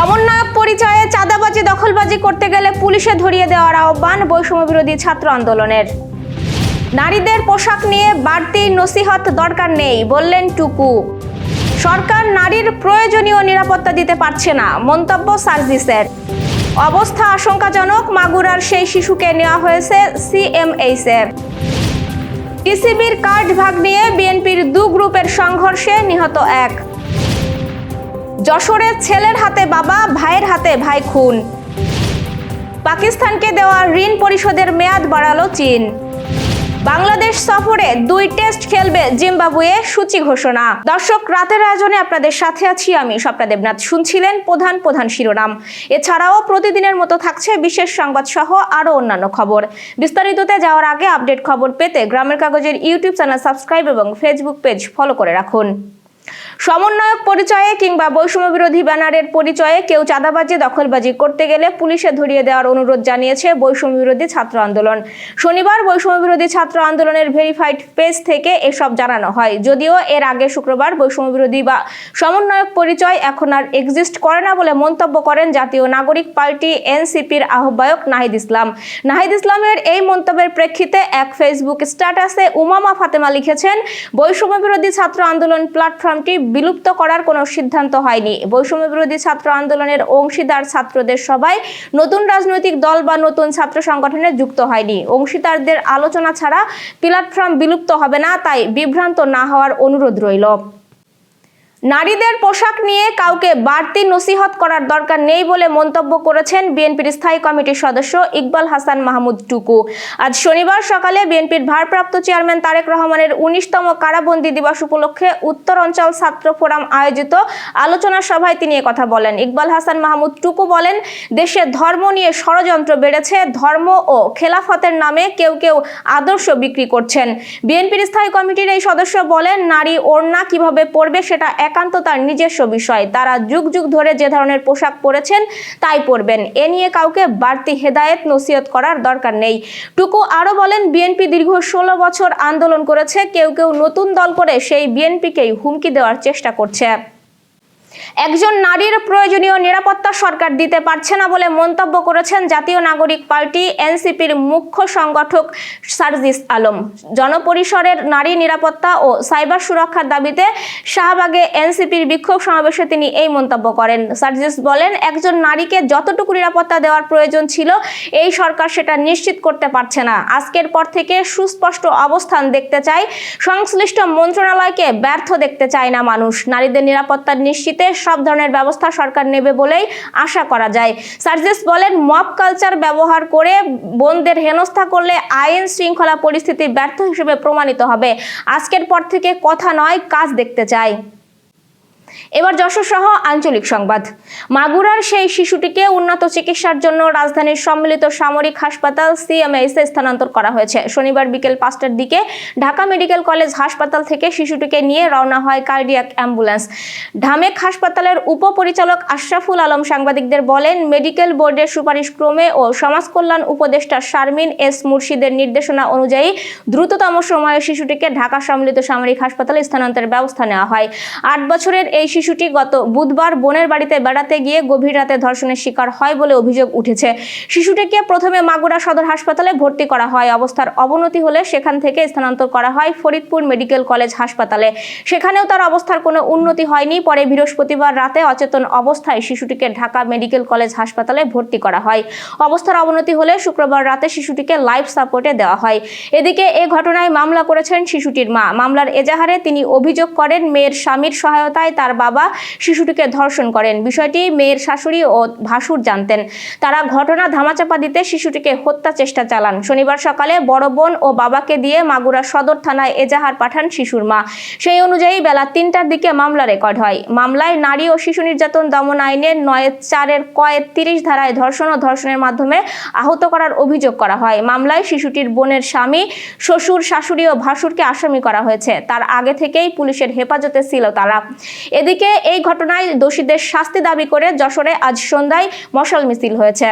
সমন্বয়ক পরিচয়ে চাঁদাবাজি, দখলবাজি করতে গেলে পুলিশে ধরিয়ে দেওয়ার আহ্বান বৈষম্য বিরোধী ছাত্র আন্দোলনের। নারীদের পোশাক নিয়ে বাড়তি নসিহত দরকার নেই, বললেন টুকু। সরকার নারীর প্রয়োজনীয় নিরাপত্তা দিতে পারছে না, মন্তব্য সার্ভিসের। অবস্থা আশঙ্কাজনক, মাগুরার সেই শিশুকে নেওয়া হয়েছে সিএমএইচে টিসিবির কার্ড ভাগ নিয়ে বিএনপির দু গ্রুপের সংঘর্ষে নিহত এক। যশোরের ছেলের হাতে বাবা, ভাইয়ের হাতে ভাই খুন। পাকিস্তানকে দেওয়া ঋণ পরিশোধের মেয়াদ বাড়ালো চীন। বাংলাদেশ সফরে দুই টেস্ট খেলবে জিম্বাবুয়ে, সূচি ঘোষণা। দর্শক, রাতের আয়োজনে আপনাদের সাথে আছি আমি স্বপ্না দেবনাথ। শুনছিলেন প্রধান প্রধান শিরোনাম। এছাড়াও প্রতিদিনের মতো থাকছে বিশেষ সংবাদ সহ আরও অন্যান্য খবর। বিস্তারিততে যাওয়ার আগে আপডেট খবর পেতে গ্রামের কাগজের ইউটিউব চ্যানেল সাবস্ক্রাইব এবং ফেসবুক পেজ ফলো করে রাখুন। সমন্বয়ক পরিচয়ে কিংবা বৈষম্য বিরোধী ব্যানারের পরিচয়ে কেউ চাঁদাবাজি, দখলবাজি করতে গেলে পুলিশে ধরিয়ে দেওয়ার অনুরোধ জানিয়েছে বৈষম্য বিরোধী ছাত্র আন্দোলন। শনিবার বৈষম্য বিরোধী ছাত্র আন্দোলনের ভেরিফাইড পেজ থেকে এসব জানানো হয়। যদিও এর আগে শুক্রবার বৈষম্য বিরোধী বা সমন্বয়ক পরিচয় এখন আর এক্সিস্ট করে না বলে মন্তব্য করেন জাতীয় নাগরিক পার্টি এনসিপির আহ্বায়ক নাহিদ ইসলাম। নাহিদ ইসলামের এই মন্তব্যের প্রেক্ষিতে এক ফেসবুক স্ট্যাটাসে উমামা ফাতেমা লিখেছেন, বৈষম্য বিরোধী ছাত্র আন্দোলন প্ল্যাটফর্মটি বিলুপ্ত করার কোনো সিদ্ধান্ত হয়নি। বৈষম্য বিরোধী ছাত্র আন্দোলনের অংশীদার ছাত্রদের সবাই নতুন রাজনৈতিক দল বা নতুন ছাত্র সংগঠনে যুক্ত হয়নি। অংশীদারদের আলোচনা ছাড়া প্ল্যাটফর্ম বিলুপ্ত হবে না, তাই বিভ্রান্ত না হওয়ার অনুরোধ রইল। নারীদের পোশাক নিয়ে কাউকে বাড়তি নসিহত করার দরকার নেই বলে মন্তব্য করেছেন বিএনপির স্থায়ী কমিটির সদস্য ইকবাল হাসান মাহমুদ টুকু। আজ শনিবার সকালে বিএনপির ভারপ্রাপ্ত চেয়ারম্যান তারেক রহমানের উনিশতম কারাবন্দী দিবস উপলক্ষে উত্তর অঞ্চল ছাত্র ফোরাম আয়োজিত আলোচনা সভায় তিনি কথা বলেন। ইকবাল হাসান মাহমুদ টুকু বলেন, দেশে ধর্ম নিয়ে ষড়যন্ত্র বেড়েছে, ধর্ম ও খেলাফতের নামে কেউ কেউ আদর্শ বিক্রি করছেন। বিএনপির স্থায়ী কমিটির এই সদস্য বলেন, নারী ওড়না কীভাবে পড়বে সেটা একান্ত তার নিজস্ব বিষয়। তারা যুগ যুগ ধরে যে ধরনের পোশাক পরেছেন, তাই পরবেন। এ নিয়ে কাউকে বাড়তি হেদায়েত নসিহত করার দরকার নেই। টুকু আরও বলেন, বিএনপি দীর্ঘ ষোলো বছর আন্দোলন করেছে, কেউ কেউ নতুন দল করে সেই বিএনপিকেই হুমকি দেওয়ার চেষ্টা করছে। একজন নারীর প্রয়োজনীয় নিরাপত্তা সরকার দিতে পারছে না বলে মন্তব্য করেছেন জাতীয় নাগরিক পার্টি এনসিপির মুখ্য সংগঠক সার্জিস আলম। জনপরিসরের নারী নিরাপত্তা ও সাইবার সুরক্ষার দাবিতে শাহবাগে এনসিপির বিক্ষোভ সমাবেশে তিনি এই মন্তব্য করেন। সার্জিস বলেন, একজন নারীকে যতটুকু নিরাপত্তা দেওয়ার প্রয়োজন ছিল, এই সরকার সেটা নিশ্চিত করতে পারছে না। আজকের পর থেকে সুস্পষ্ট অবস্থান দেখতে চাই। সংশ্লিষ্ট মন্ত্রণালয়কে ব্যর্থ দেখতে চায় না মানুষ। নারীদের নিরাপত্তা নিশ্চিতে সব ধরনের ব্যবস্থা সরকার নেবে বলেই আশা করা যায়। সার্জেস বলেন, মব কালচার ব্যবহার করে বোনদের হেনস্থা করলে আইন শৃঙ্খলা পরিস্থিতি ব্যর্থ হিসেবে প্রমাণিত হবে। আজকের পর থেকে কথা নয়, কাজ দেখতে চাই। এবার যশোর সহ আঞ্চলিক সংবাদ। মাগুরার সেই শিশুটিকে উন্নত চিকিৎসার জন্য রাজধানীর সম্মিলিত সামরিক হাসপাতাল সিএমএইস এ স্থানান্তর করা হয়েছে। শনিবার বিকেল পাঁচটার দিকে ঢাকা মেডিকেল কলেজ হাসপাতাল থেকে শিশুটিকে নিয়ে রওনা হয় কার্ডিয়াক অ্যাম্বুলেন্স। ঢামেক হাসপাতালের উপপরিচালক আশরাফুল আলম সাংবাদিকদের বলেন, মেডিকেল বোর্ডের সুপারিশ ক্রমে ও সমাজ কল্যাণ উপদেষ্টা শারমিন এস মুর্শিদের নির্দেশনা অনুযায়ী দ্রুততম সময়ে শিশুটিকে ঢাকা সম্মিলিত সামরিক হাসপাতালে স্থানান্তরের ব্যবস্থা নেওয়া হয়। আট বছরের এই শিশুটি গত বুধবার বোনের বাড়িতে বেড়াতে গিয়ে গভীর রাতে ধর্ষণের শিকার হয় বলে অভিযোগ উঠেছে। শিশুটিকে প্রথমে মাগুরা সদর হাসপাতালে ভর্তি করা হয়। অবস্থার অবনতি হলে সেখান থেকে স্থানান্তর করা হয় ফরিদপুর মেডিকেল কলেজ হাসপাতালে। সেখানেও তার অবস্থার কোনো উন্নতি হয়নি। পরে বৃহস্পতিবার রাতে অচেতন অবস্থায় শিশুটিকে ঢাকা মেডিকেল কলেজ হাসপাতালে ভর্তি করা হয়। অবস্থার অবনতি হলে শুক্রবার রাতে শিশুটিকে লাইফ সাপোর্টে দেওয়া হয়। এদিকে এ ঘটনায় মামলা করেছেন শিশুটির মা। মামলার এজাহারে তিনি অভিযোগ করেন, মেয়ের স্বামীর সহায়তায় তার বাবা শিশুটিকে ধর্ষণ করেন। বিষয়টি মেয়ের শাশুড়ি ও ভাসুর জানতেন। তারা ঘটনা ধামাচাপা দিতে শিশুটিকে হত্যা চেষ্টা চালান। শনিবার সকালে বড় বোন ও বাবাকে দিয়ে মাগুরা সদর থানায় এজাহার পাঠান শিশুর মা। সেই অনুযায়ী বেলা তিনটার দিকে মামলা রেকর্ড হয়। মামলায় নারী ও শিশু নির্যাতন দমন আইনের নয় চারের কয়েক তিরিশ ধারায় ধর্ষণ ও ধর্ষণের মাধ্যমে আহত করার অভিযোগ করা হয়। মামলায় শিশুটির বোনের স্বামী, শ্বশুর, শাশুড়ি ও ভাসুরকে আসামি করা হয়েছে। তার আগে থেকেই পুলিশের হেফাজতে ছিল তারা। এদিকে এই ঘটনায় দোষীদের শাস্তি দাবি করে যশোরে আজ সন্ধ্যায় মশাল মিছিল হয়েছে।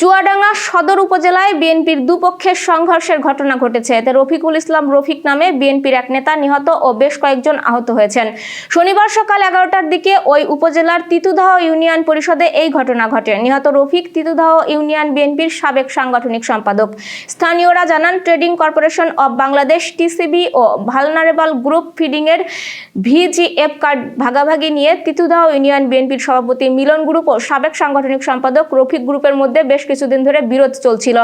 চুয়াডাঙ্গা সদর উপজেলায় বিএনপির দুপক্ষের সংঘর্ষের ঘটনা ঘটেছে। এতে রফিকুল ইসলাম, রফিক নামে বিএনপির এক নেতা নিহত ও বেশ কয়েকজন আহত হয়েছেন। শনিবার সকাল এগারোটার দিকে ওই উপজেলার তিতুদাহ ইউনিয়ন পরিষদে এই ঘটনা ঘটে। নিহত রফিক তিতুদাহ ইউনিয়ন বিএনপির সাবেক সাংগঠনিক সম্পাদক। স্থানীয়রা জানান, trading corporation of Bangladesh, TCB O vulnerable group ফিডিংয়ের ভিজিএফ কার্ড ভাগাভাগি নিয়ে তিতুদাহ ইউনিয়ন বিএনপির সভাপতি মিলন গ্রুপ ও সাবেক সাংগঠনিক সম্পাদক রফিক গ্রুপের মধ্যে বেশ কিছুদিন ধরে বিরোধ চলছিল।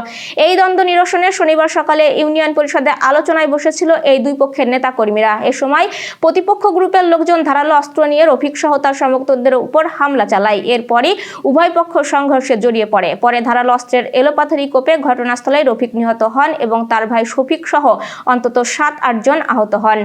এই দ্বন্দ্ব নিরসনে শনিবার সকালে ইউনিয়ন পরিষদে আলোচনায় বসেছিল এই দুই পক্ষের নেতা কর্মীরা এ সময় প্রতিপক্ষ গ্রুপের লোকজন ধারালো অস্ত্র নিয়ে রফিক সহ তার সমর্থকদের উপর হামলা চালায়। এরপরই উভয় পক্ষ সংঘর্ষে জড়িয়ে পড়ে। পরে ধারালো অস্ত্রের এলোপাথারি কোপে ঘটনাস্থলে রফিক নিহত হন এবং তার ভাই শফিক সহ অন্তত সাত আটজন আহত হন।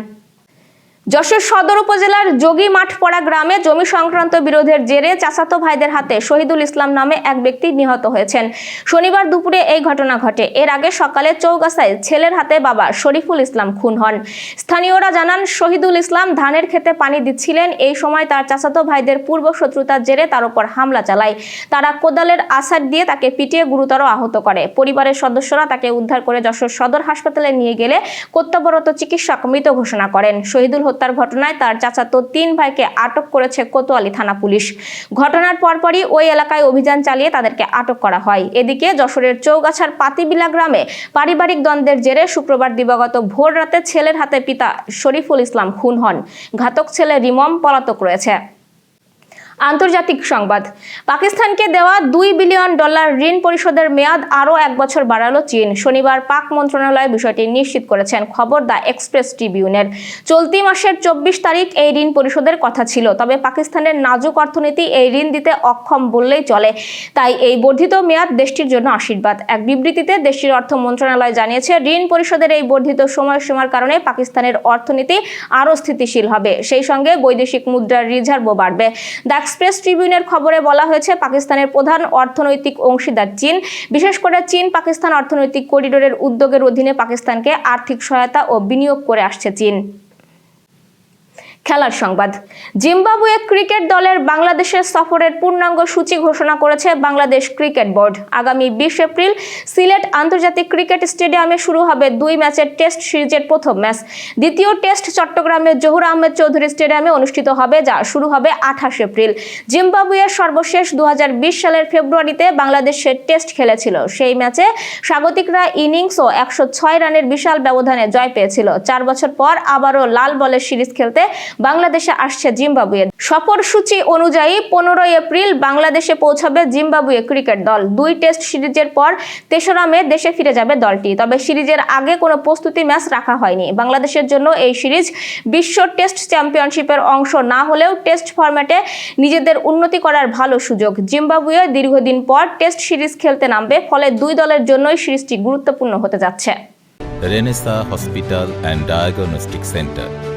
যশোর সদর উপজেলার যোগী মাঠপড়া গ্রামে জমি সংক্রান্ত বিরোধের জেরে চাচাতো ভাইদের হাতে শহীদুল ইসলাম নামে এক ব্যক্তি নিহত হয়েছেন। শনিবার দুপুরে এই ঘটনা ঘটে। এর আগে সকালে চৌগাছায় ছেলের হাতে বাবা শরীফুল ইসলাম খুন হন। স্থানীয়রা জানান, শহীদুল ইসলাম ধানের খেতে পানি দিচ্ছিলেন। এই সময় তার চাচাতো ভাইদের পূর্ব শত্রুতার জেরে তার উপর হামলা চালায়। তারা কোদালের আসার দিয়ে তাকে পিটিয়ে গুরুতর আহত করে। পরিবারের সদস্যরা তাকে উদ্ধার করে যশোর সদর হাসপাতালে নিয়ে গেলে কর্তব্যরত চিকিৎসক মৃত ঘোষণা করেন। শহীদুল হত্যার ঘটনায় তার চাচাতো তিন ভাইকে আটক করেছে কোতোয়ালি থানা পুলিশ। ঘটনার পরপরই ওই এলাকায় অভিযান চালিয়ে তাদেরকে আটক করা হয়। এদিকে যশোরের চৌগাছার পাতিবিলা গ্রামে পারিবারিক দ্বন্দ্বের জেরে শুক্রবার দিবাগত ভোর রাতে ছেলের হাতে পিতা শরীফুল ইসলাম খুন হন। ঘাতক ছেলে রিমম পলাতক রয়েছে। আন্তর্জাতিক সংবাদ। পাকিস্তানকে দেওয়া দুই বিলিয়ন ডলার ঋণ পরিশোধের মেয়াদ আরও এক বছর বাড়ালো চীন। শনিবার পাক মন্ত্রণালয় বিষয়টি নিশ্চিত করেছেন, খবর দ্য এক্সপ্রেস ট্রিবিউনের। চলতি মাসের চব্বিশ তারিখ এই ঋণ পরিশোধের কথা ছিল, তবে পাকিস্তানের নাজুক অর্থনীতি এই ঋণ দিতে অক্ষম বললেই চলে। তাই এই বর্ধিত মেয়াদ দেশটির জন্য আশীর্বাদ। এক বিবৃতিতে দেশটির অর্থ মন্ত্রণালয় জানিয়েছে, ঋণ পরিশোধের এই বর্ধিত সময়সীমার কারণে পাকিস্তানের অর্থনীতি আরও স্থিতিশীল হবে। সেই সঙ্গে বৈদেশিক মুদ্রার রিজার্ভও বাড়বে। দ্য এক্সপ্রেস ট্রিবিউনের খবরে বলা হয়েছে, পাকিস্তানের প্রধান অর্থনৈতিক অংশীদার চীন বিশেষ করে চীন, পাকিস্তান অর্থনৈতিক করিডোরের উদ্যোগের অধীনে পাকিস্তানকে আর্থিক সহায়তা ও বিনিয়োগ করে আসছে চীন। খেলার সংবাদ। জিম্বাবুয়ে ক্রিকেট দলের বাংলাদেশের সফরের পূর্ণাঙ্গ সূচি ঘোষণা করেছে বাংলাদেশ ক্রিকেট বোর্ড। আগামী বিশ এপ্রিল সিলেট আন্তর্জাতিক ক্রিকেট স্টেডিয়ামে শুরু হবে দুই ম্যাচের টেস্ট সিরিজের প্রথম ম্যাচ। দ্বিতীয় টেস্ট চট্টগ্রামের জহুর আহমেদ চৌধুরী স্টেডিয়ামে অনুষ্ঠিত হবে যা শুরু হবে আঠাশ এপ্রিল। জিম্বাবুয়ের সর্বশেষ দু হাজার বিশ সালের ফেব্রুয়ারিতে বাংলাদেশের টেস্ট খেলেছিল। সেই ম্যাচে স্বাগতিকরা ইনিংস ও একশো ছয় রানের বিশাল ব্যবধানে জয় পেয়েছিল। চার বছর পর আবারও লাল বলের সিরিজ খেলতে বাংলাদেশে আসছে জিম্বাবুয়ে। সফরসূচি অনুযায়ী পনেরোই এপ্রিল বাংলাদেশে পৌঁছাবে জিম্বাবুয়ে ক্রিকেট দল। দুই টেস্ট সিরিজের পর তেসরা মে দেশে ফিরে যাবে দলটি। তবে সিরিজের আগে কোনো প্রস্তুতি ম্যাচ রাখা হয়নি। বাংলাদেশের জন্য এই সিরিজ বিশ্ব টেস্ট চ্যাম্পিয়নশিপের অংশ না হলেও টেস্ট ফরম্যাটে নিজেদের উন্নতি করার ভালো সুযোগ। জিম্বাবুয়ে দীর্ঘদিন পর টেস্ট সিরিজ খেলতে নামবে, ফলে দুই দলের জন্যই সিরিজটি গুরুত্বপূর্ণ হতে যাচ্ছে। Renesa hospital and diagnostic centre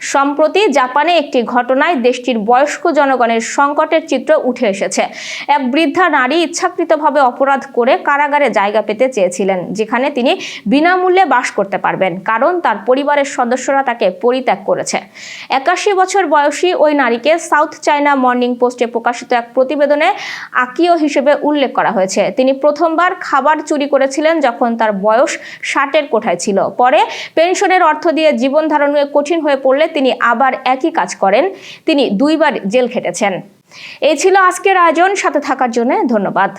সম্প্রতি জাপানে একটি ঘটনায় দেশটির বয়স্ক জনগণের সংকটের চিত্র উঠে এসেছে। এক বৃদ্ধা নারী ইচ্ছাকৃতভাবে অপরাধ করে কারাগারে জায়গা পেতে চেয়েছিলেন, যেখানে তিনি বিনামূল্যে বাস করতে পারবেন, কারণ তার পরিবারের সদস্যরা তাকে পরিত্যাগ করেছে। একাশি বছর বয়সী ওই নারীকে সাউথ চায়না মর্নিং পোস্টে প্রকাশিত এক প্রতিবেদনে আকিও হিসেবে উল্লেখ করা হয়েছে। তিনি প্রথমবার খাবার চুরি করেছিলেন যখন তার বয়স ষাটের কোঠায় ছিল। পরে পেনশনের অর্থ দিয়ে জীবন ধারণে কঠিন হয়ে পড়লে তিনি আবার একই কাজ করেন। তিনি দুইবার জেল খেটেছেন। এই ছিল আজকের আয়োজন। সাথে থাকার জন্য ধন্যবাদ।